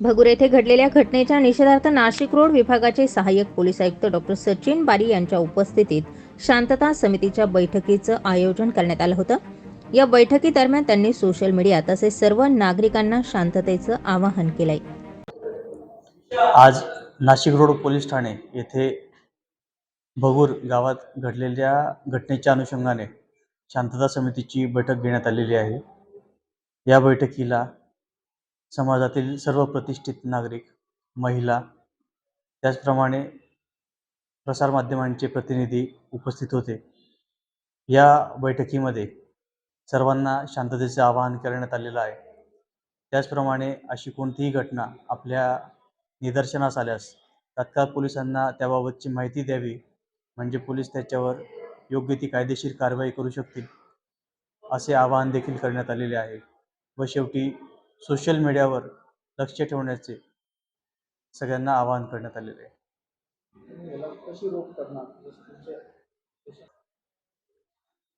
भगूर येथे घडलेल्या घटनेच्या निषेधार्थ नाशिक रोड विभागाचे सहाय्यक पोलीस आयुक्त डॉक्टर सचिन बारी यांच्या उपस्थितीत शांतता समितीच्या बैठकीचं आयोजन करण्यात आलं होतं. या बैठकीदरम्यान त्यांनी सोशल मीडिया तसेच सर्व नागरिकांना शांततेचं आवाहन केलंय. आज नाशिक रोड पोलीस ठाणे येथे भगूर गावात घडलेल्या घटनेच्या अनुषंगाने शांतता समितीची बैठक घेण्यात आलेली आहे. या बैठकीला समाजातील सर्व प्रतिष्ठित नागरिक महिला त्याचप्रमाणे प्रसारमाध्यमांचे प्रतिनिधी उपस्थित होते. या बैठकीमध्ये सर्वांना शांततेचे आवाहन करण्यात आलेलं आहे. त्याचप्रमाणे अशी कोणतीही घटना आपल्या निदर्शनास आल्यास तत्काळ पोलिसांना त्याबाबतची माहिती द्यावी म्हणजे पोलीस त्याच्यावर योग्य ती कायदेशीर कारवाई करू शकतील असे आवाहन देखील करण्यात आलेले आहे. व शेवटी सोशल मीडियावर लक्ष ठेवण्याचे सगळ्यांना आवाहन करण्यात आलेले आहे.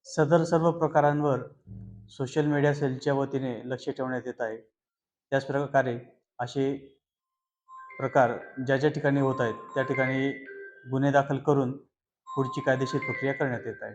सदर सर्व प्रकारांवर सोशल मीडिया सेलच्या वतीने लक्ष ठेवण्यात येत आहे. त्याच प्रकारे असे प्रकार ज्या ज्या ठिकाणी होत आहेत त्या ठिकाणी गुन्हे दाखल करून पुढची कायदेशीर प्रक्रिया करण्यात येत आहे.